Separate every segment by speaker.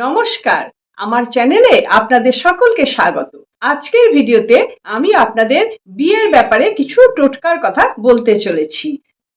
Speaker 1: নমস্কার। আমার চ্যানেলে আপনাদের সকলকে স্বাগত। আজকের ভিডিওতে আমি আপনাদের বিয়ের ব্যাপারে কিছু টোটকার কথা বলতে চলেছি।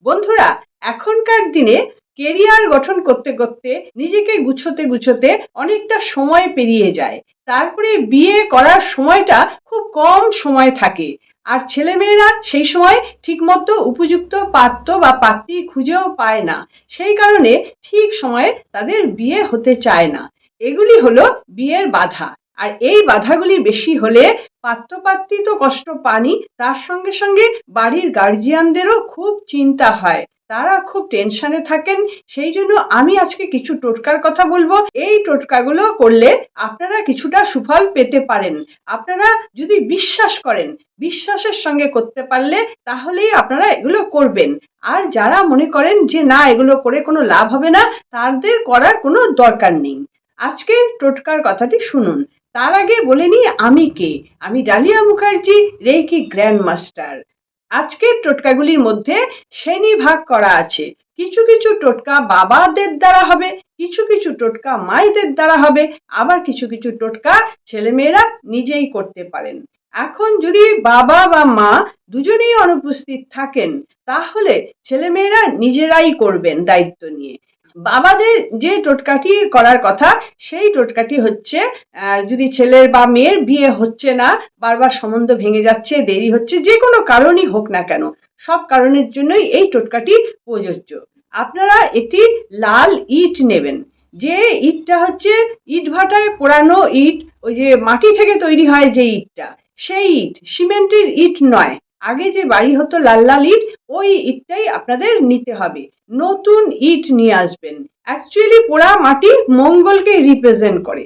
Speaker 1: বন্ধুরা, এখনকার দিনে কেরিয়ার গঠন করতে করতে নিজেকে গুছোতে গুছোতে অনেকটা সময় পেরিয়ে যায়। তারপরে বিয়ে করার সময়টা খুব কম সময় থাকে। আর ছেলেমেয়েরা সেই সময় ঠিকমতো উপযুক্ত পাত্র বা পাত্রী খুঁজেও পায় না। সেই কারণে ঠিক সময়ে তাদের বিয়ে হতে চায় না। এগুলি হলো বিয়ের বাধা। আর এই বাধাগুলি বেশি হলে পাত্রপাত্রী তো কষ্ট পানি, তার সঙ্গে সঙ্গে বাড়ির গার্জিয়ানদেরও খুব চিন্তা হয়। তারা খুব টেনশনে থাকেন। সেই জন্য আমি আজকে কিছু টোটকার কথা বলব। এই টোটকাগুলো করলে আপনারা কিছুটা সুফল পেতে পারেন। আপনারা যদি বিশ্বাস করেন, বিশ্বাসের সঙ্গে করতে পারলে তাহলেই আপনারা এগুলো করবেন। আর যারা মনে করেন যে না, এগুলো করে কোনো লাভ হবে না, তাদের করার কোনো দরকার নেই। আজকে টোটকার কথাটি শুনুন। তার আগে বলে নিই আমি কে? আমি Dalia Mukherjee, reiki grand master আজকের টোটকাগুলির মধ্যে শ্রেণি ভাগ করা আছে। কিছু কিছু টোটকা বাবাদের দ্বারা হবে, কিছু কিছু টোটকা মায়েদের দ্বারা হবে, আবার কিছু কিছু টোটকা ছেলেমেয়েরা নিজেই করতে পারেন। এখন যদি বাবা বা মা দুজনেই অনুপস্থিত থাকেন, তাহলে ছেলেমেয়েরা নিজেরাই করবেন দায়িত্ব নিয়ে। বাবাদের যে টোটকাটি করার কথা, সেই টোটকাটি হচ্ছে যদি ছেলের বা মেয়ের বিয়ে হচ্ছে না, বারবার সম্বন্ধ ভেঙে যাচ্ছে, দেরি হচ্ছে, যে কোনো কারণই হোক না কেন, সব কারণের জন্যই এই টোটকাটি প্রযোজ্য। আপনারা একটি লাল ইট নেবেন, যে ইটটা হচ্ছে ইট ভাটায় পোড়ানো ইট, ওই যে মাটি থেকে তৈরি হয় যে ইটটা, সেই ইট, সিমেন্টের ইট নয়। আগে যে বাড়ি হতো লাল লাল ইট ওই ইটটাই আপনাদের নিতে হবে। নতুন ইট নিয়ে আসবেন। অ্যাকচুয়ালি পোড়া মাটি মঙ্গলকে রিপ্রেজেন্ট করে।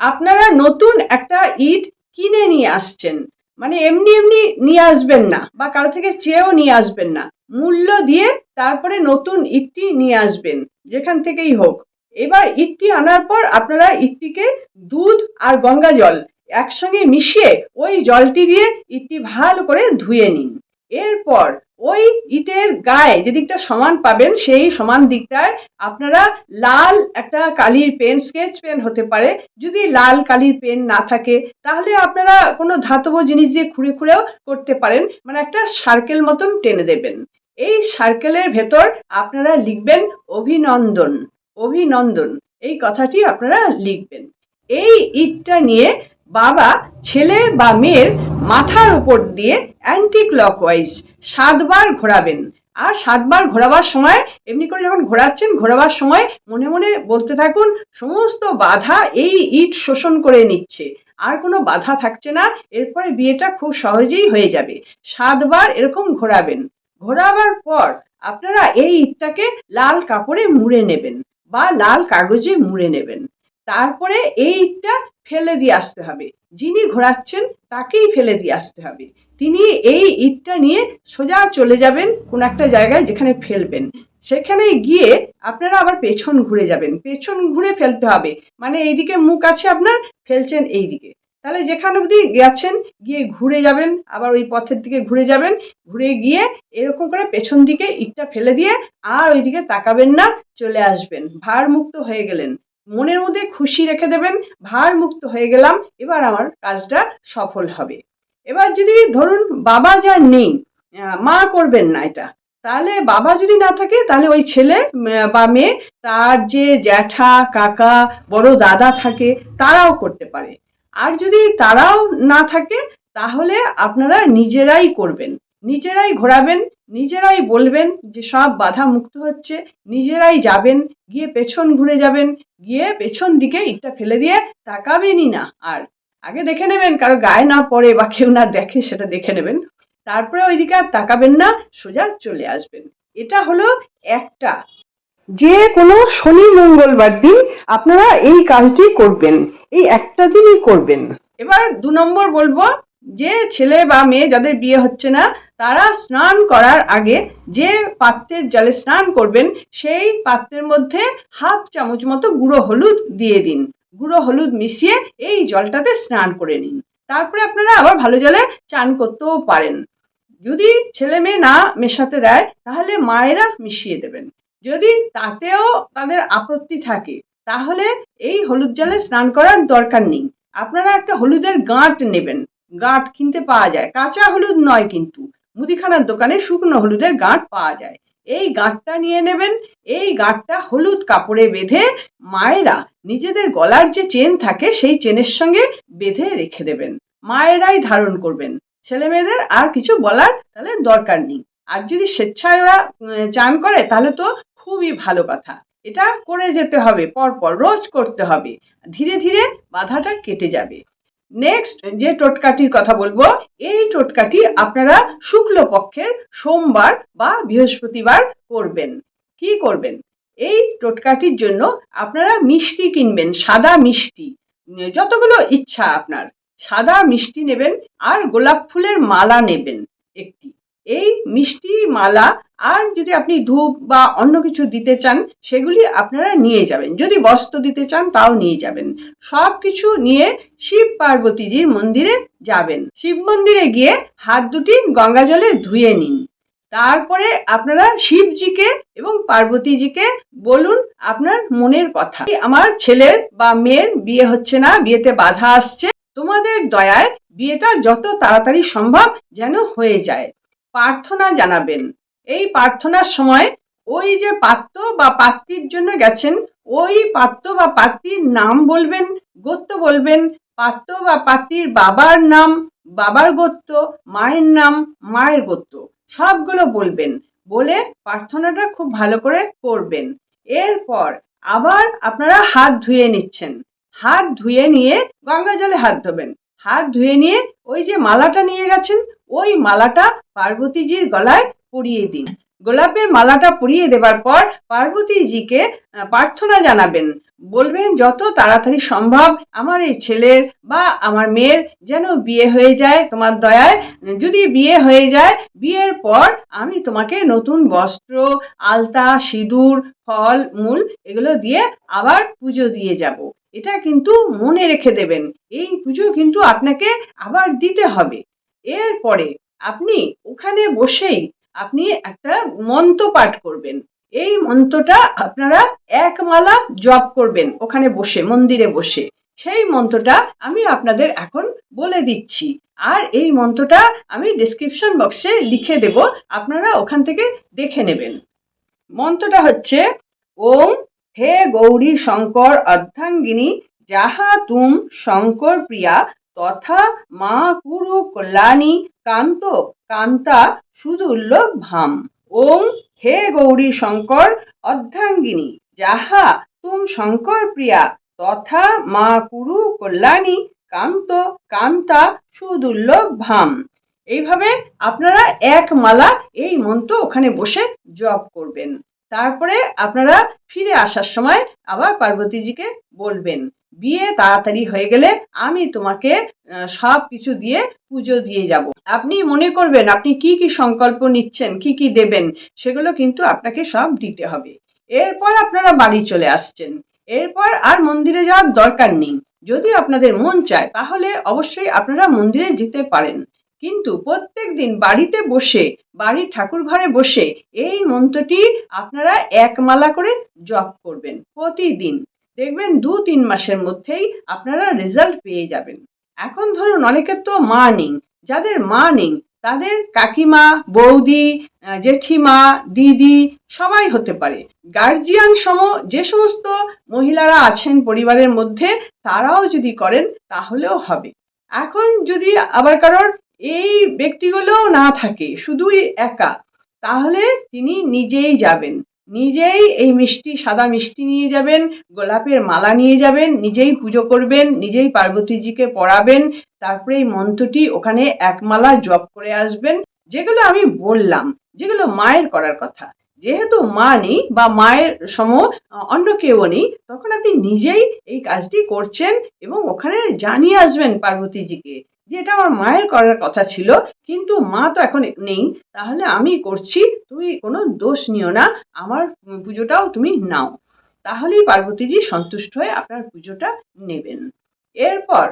Speaker 1: আপনারা নতুন একটা ইট কিনে নিয়ে আসছেন। মানে এমনি এমনি নিয়ে আসবেন না বা কারও থেকে চেয়েও নিয়ে আসবেন না। মূল্য দিয়ে তারপরে নতুন ইটটি নিয়ে আসবেন, যেখান থেকেই হোক। এবার ইটটি আনার পর আপনারা ইটটিকে দুধ আর গঙ্গা জল একসঙ্গে মিশিয়ে ওই জলটি দিয়ে ইটটি ভালো করে ধুয়ে নিন। এরপর ওই ইটের গায়ে যে দিকটা সমান পাবেন, সেই সমান দিকটায় আপনারা লাল একটা কালির পেন, স্কেচ পেন হতে পারে। যদি লাল কালির পেন না থাকে, তাহলে আপনারা কোনো ধাতব জিনিস দিয়ে খুঁড়ে খুঁড়েও করতে পারেন। মানে একটা সার্কেল মতন টেনে দেবেন। এই সার্কেলের ভেতর আপনারা লিখবেন অভিনন্দন অভিনন্দন। এই কথাটি আপনারা লিখবেন। এই ইটটা নিয়ে বাবা ছেলে বা মেয়ের মাথার উপর দিয়ে অ্যান্টি ক্লকওয়াইজ সাতবার ঘোরাবেন। আর সাতবার ঘোরাবার সময়, এমনি করে যখন ঘোরাচ্ছেন, ঘোরাবার সময় মনে মনে বলতে থাকুন, সমস্ত বাধা এই ইট শোষণ করে নিচ্ছে। আর কোনো বাধা থাকছে না, এরপরে বিয়েটা খুব সহজেই হয়ে যাবে। সাতবার এরকম ঘোরাবেন। ঘোরাবার পর আপনারা এই ইটটাকে লাল কাপড়ে মুড়ে নেবেন বা লাল কাগজে মুড়ে নেবেন। তারপরে এই ইটটা ফেলে দিয়ে আসতে হবে। যিনি ঘোরাচ্ছেন, তাকেই ফেলে দিয়ে আসতে হবে। তিনি এই ইটটা নিয়ে সোজা চলে যাবেন কোন একটা জায়গায় যেখানে ফেলবেন। সেখানে গিয়ে আপনারা আবার পেছন ঘুরে যাবেন। পেছন ঘুরে ফেলতে হবে। মানে এইদিকে মুখ আছে আপনার, ফেলছেন এই দিকে তাহলে যেখানে অবধি গেছেন, গিয়ে ঘুরে যাবেন, আবার ওই পথের দিকে ঘুরে যাবেন, ঘুরে গিয়ে এরকম করে পেছন দিকে ইটটা ফেলে দিয়ে আর ওইদিকে তাকাবেন না, চলে আসবেন। ভার মুক্ত হয়ে গেলেন। মনের মধ্যে খুশি রেখে দেবেন ভার মুক্ত হয়ে গেলাম, এবার আমার কাজটা সফল হবে। এবার যদি ধরুন বাবা যা নেই মা করবেন না এটা, তাহলে বাবা যদি না থাকে, তাহলে ওই ছেলে বা মেয়ে, তার যে জ্যাঠা, কাকা, বড় দাদা থাকে, তারাও করতে পারে। আর যদি তারাও না থাকে, তাহলে আপনারা নিজেরাই করবেন, নিজেরাই ঘোরাবেন নিজেরাই বলবেন যে সব বাধা মুক্ত হচ্ছে, নিজেরাই যাবেন, গিয়ে পেছন ঘুরে যাবেন, গিয়ে পেছন দিকে ইটটা ফেলে দিয়ে তাকাবেনই না। আর আগে দেখে নেবেন কারও গায়ে না পড়ে বা কেউ না দেখে সেটা দেখে নেবেন। তারপরে ওইদিকে আর তাকাবেন না, সোজা চলে আসবেন। এটা হলো একটা। যে কোনো শনি মঙ্গলবার দিন আপনারা এই কাজটি করবেন, এই একটা দিনই করবেন। এবার দু নম্বর বলব, যে ছেলে বা মেয়ে যাদের বিয়ে হচ্ছে না তারা স্নান করার আগে যে পাত্রের জলে স্নান করবেন, সেই পাত্রের মধ্যে হাফ চামচ মতো গুঁড়ো হলুদ দিয়ে দিন। গুঁড়ো হলুদ মিশিয়ে এই জলটাতে স্নান করে নিন। তারপরে আপনারা আবার ভালো জলে চান করতেও পারেন। যদি ছেলে মেয়ে না মেশাতে দেয়, তাহলে মায়েরা মিশিয়ে দেবেন। যদি তাতেও তাদের আপত্তি থাকে, তাহলে এই হলুদ জলে স্নান করার দরকার নেই। আপনারা একটা হলুদের গাঁট নেবেন। গাঁট কিনতে পাওয়া যায়। কাঁচা হলুদ নয় কিন্তু। মুদিখানার দোকানে শুকনো হলুদের গাঁট পাওয়া যায়। এই গাঁটটা নিয়ে নেবেন, এই গাঁটটা হলুদ কাপড়ে বেঁধে মায়েরা নিজেদের গলার যে চেন থাকে সেই চেনের সঙ্গে বেঁধে রেখে দেবেন। মায়েরাই ধারণ করবেন। ছেলে মেয়েদের আর কিছু বলার তাহলে দরকার নেই। আর যদি স্বেচ্ছায় ওরা চান করে, তাহলে তো খুবই ভালো কথা। এটা করে যেতে হবে, পরপর রোজ করতে হবে। ধীরে ধীরে বাধাটা কেটে যাবে। নেক্সট যে টোটকাটির কথা বলব, এই টোটকাটি আপনারা শুক্লপক্ষের সোমবার বা বৃহস্পতিবার করবেন। কি করবেন? এই টোটকাটির জন্য আপনারা মিষ্টি কিনবেন, সাদা মিষ্টি। যতগুলো ইচ্ছা আপনার, সাদা মিষ্টি নেবেন আর গোলাপ ফুলের মালা নেবেন। এই মিষ্টি মালা আর যদি আপনি ধূপ বা অন্য কিছু দিতে চান, সেগুলি আপনারা নিয়ে যাবেন। যদি বস্ত্র দিতে চান, তাও নিয়ে যাবেন। সব কিছু নিয়ে শিব পার্বতীজির মন্দিরে যাবেন। শিব মন্দিরে গিয়ে হাত দুটি গঙ্গা জলে ধুয়ে নিন। তারপরে আপনারা শিবজিকে এবং পার্বতীজিকে বলুন আপনার মনের কথা। আমার ছেলের বা মেয়ের বিয়ে হচ্ছে না, বিয়েতে বাধা আসছে। তোমাদের দয়ায় বিয়েটা যত তাড়াতাড়ি সম্ভব যেন হয়ে যায়। প্রার্থনা জানাবেন। এই প্রার্থনার সময় ওই যে পাত্র বা পাত্রীর জন্য গেছেন, ওই পাত্র বা পাত্রীর নাম বলবেন, গোত্র বলবেন, পাত্র বা পাত্রীর বাবার নাম, বাবার গোত্র, মায়ের নাম, মায়ের গোত্র, সবগুলো বলবেন। বলে প্রার্থনাটা খুব ভালো করে করবেন। এরপর আবার আপনারা হাত ধুয়ে নিচ্ছেন। হাত ধুয়ে নিয়ে গঙ্গা জলে হাত ধোবেন। হাত ধুয়ে নিয়ে ওই যে মালাটা নিয়ে গেছেন ওই মালাটা পার্বতীজির গলায় পরিয়ে দিন। গোলাপের মালাটা পরিয়ে দেবার পর পার্বতীজিকে প্রার্থনা জানাবেন। বলবেন, যত তাড়াতাড়ি সম্ভব আমার এই ছেলের বা আমার মেয়ের যেন বিয়ে হয়ে যায়। তোমার দয়ায় যদি বিয়ে হয়ে যায়, বিয়ের পর আমি তোমাকে নতুন বস্ত্র, আলতা, সিঁদুর, ফল, মূল এগুলো দিয়ে আবার পুজো দিয়ে যাব। এটা কিন্তু মনে রেখে দেবেন। এই পুজো কিন্তু আপনাকে আবার দিতে হবে। এরপরে আপনি ওখানে বসেই আপনি একটা মন্ত্র পাঠ করবেন। এই মন্ত্রটা আপনারা এক মালা জপ করবেন ওখানে বসে, মন্দিরে বসে। সেই মন্ত্রটা আমি আপনাদের এখন বলে দিচ্ছি। আর এই মন্ত্রটা আমি ডিসক্রিপশন বক্সে লিখে দেব, আপনারা ওখান থেকে দেখে নেবেন। মন্ত্রটা হচ্ছে, ওম হে গৌরী শঙ্কর অর্ধাঙ্গিনী যাহা তুম শঙ্কর প্রিয়া তথা মা কুরু কল্যাণী কান্ত কান্তা সুদুর্লভ ভাম। ওম হে গৌরী শঙ্কর অর্ধাঙ্গিনী যাহা তুম শঙ্কর প্রিয়া, তথা মা কুরু কল্যাণী কান্ত কান্তা সুদুর্লভ ভাম। এইভাবে আপনারা এক মালা এই মন্ত্র ওখানে বসে জপ করবেন। তারপরে আপনারা ফিরে আসার সময় আবার পার্বতীজিকে বলবেন। বিয়ে তাড়াতাড়ি হয়ে গেলে আমি তোমাকে সব কিছু দিয়ে পুজো দিয়ে যাব। আপনি মনে করবেন আপনি কি কি সংকল্প নিচ্ছেন, কি কি দেবেন, সেগুলো কিন্তু আপনাকে সব দিতে হবে। এরপর আপনারা বাড়ি চলে আসছেন। এরপর আর মন্দিরে যাওয়ার দরকার নেই। যদি আপনাদের মন চায়, তাহলে অবশ্যই আপনারা মন্দিরে যেতে পারেন। কিন্তু প্রত্যেক দিন বাড়িতে বসে, বাড়ির ঠাকুর ঘরে বসে এই মন্ত্রটি আপনারা এক মালা করে জপ করবেন প্রতিদিন। দেখবেন দু তিন মাসের মধ্যেই আপনারা রেজাল্ট পেয়ে যাবেন। এখন ধরুন অনেকের তো মা নেই, যাদের মা নেই, তাদের কাকিমা, বৌদি জেঠিমা, দিদি সবাই হতে পারে। গার্জিয়ান সম, যে সমস্ত মহিলারা আছেন পরিবারের মধ্যে, তারাও যদি করেন, তাহলেও হবে। এখন যদি আবার কারোর এই ব্যক্তিগুলোও না থাকে, শুধুই একা, তাহলে তিনি নিজেই যাবেন। নিজেই এই মিষ্টি, সাদা মিষ্টি নিয়ে যাবেন, গোলাপের মালা নিয়ে যাবেন, নিজেই পুজো করবেন, নিজেই পার্বতীজিকে পড়াবেন তারপরে এই মন্ত্রটি ওখানে এক মালা জপ করে আসবেন। যেগুলো আমি বললাম, যেগুলো মায়ের করার কথা। যেহেতু মা নেই বা মায়ের সম, অন্য কেউ নেই, তখন আপনি নিজেই এই কাজটি করছেন এবং ওখানে জানিয়ে আসবেন পার্বতীজিকে। যে এটা আমার মায়ের করার কথা ছিল, কিন্তু মা তো এখন নেই, তাহলে আমি করছি, তুমি কোনো দোষ নিও না, আমার পুজোটাও তুমি নাও। তাহলেই পার্বতীজি সন্তুষ্ট হয়ে আপনার পুজোটা নেবেন। এরপর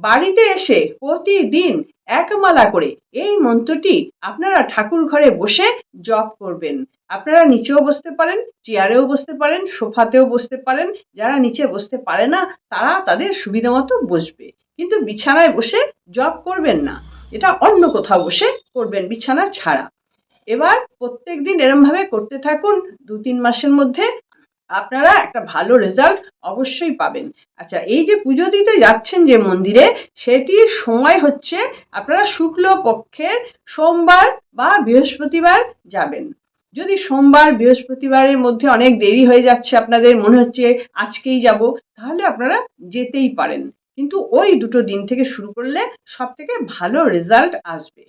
Speaker 1: বাড়িতে এসে প্রতিদিন এক মালা করে এই মন্ত্রটি আপনারা ঠাকুর ঘরে বসে জপ করবেন। আপনারা নিচেও বসতে পারেন, চেয়ারেও বসতে পারেন, সোফাতেও বসতে পারেন, যারা নিচে বসতে পারে না, তারা তাদের সুবিধা মতো বসবে। কিন্তু বিছানায় বসে জব করবেন না। এটা অন্য কোথাও বসে করবেন, বিছানা ছাড়া। এবার প্রত্যেক দিন এরমভাবে করতে থাকুন দু তিন মাসের মধ্যে আপনারা একটা ভালো রেজাল্ট অবশ্যই পাবেন। আচ্ছা এই যে পুজো দিতে যাচ্ছেন যে মন্দিরে সেটির সময় হচ্ছে আপনারা শুক্ল পক্ষের সোমবার বা বৃহস্পতিবার যাবেন। যদি সোমবার, বৃহস্পতিবারের মধ্যে অনেক দেরি হয়ে যাচ্ছে আপনাদের, মনে হচ্ছে আজকেই যাব, তাহলে আপনারা যেতেই পারেন। কিন্তু ওই দুটো দিন থেকে শুরু করলে সব থেকে ভালো রেজাল্ট আসবে।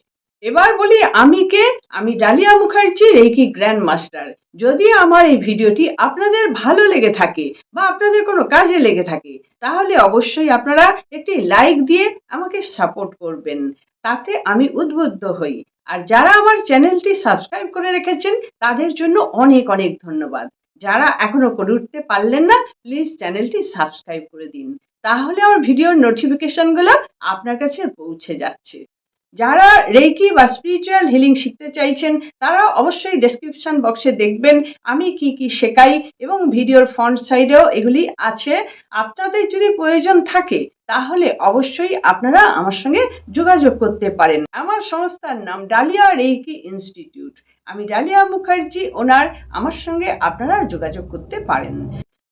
Speaker 1: এবার বলি আমি কে? আমি Dalia Mukherjee reiki grand master যদি আমার এই ভিডিওটি আপনাদের ভালো লেগে থাকে বা আপনাদের কোনো কাজে লেগে থাকে, তাহলে অবশ্যই আপনারা একটি লাইক দিয়ে আমাকে সাপোর্ট করবেন। তাতে আমি উদ্বুদ্ধ হই। আর যারা আমার চ্যানেলটি সাবস্ক্রাইব করে রেখেছেন, তাদের জন্য অনেক অনেক ধন্যবাদ। যারা এখনও করে উঠতে পারলেন না প্লিজ চ্যানেলটি সাবস্ক্রাইব করে দিন। তাহলে আমার ভিডিওর নোটিফিকেশনগুলো আপনার কাছে পৌঁছে যাচ্ছে। যারা রেকি বা স্পিরিচুয়াল হিলিং শিখতে চাইছেন, তারা অবশ্যই ডেসক্রিপশন বক্সে দেখবেন আমি কি কি শেখাই এবং ভিডিওর ফ্রন্ট সাইডেও এগুলি আছে। আপনাদের যদি প্রয়োজন থাকে, তাহলে অবশ্যই আপনারা আমার সঙ্গে যোগাযোগ করতে পারেন। আমার সংস্থার নাম ডালিয়া রেকি ইনস্টিটিউট আমি ডালিয়া মুখার্জি, ওনার, আমার সঙ্গে আপনারা যোগাযোগ করতে পারেন।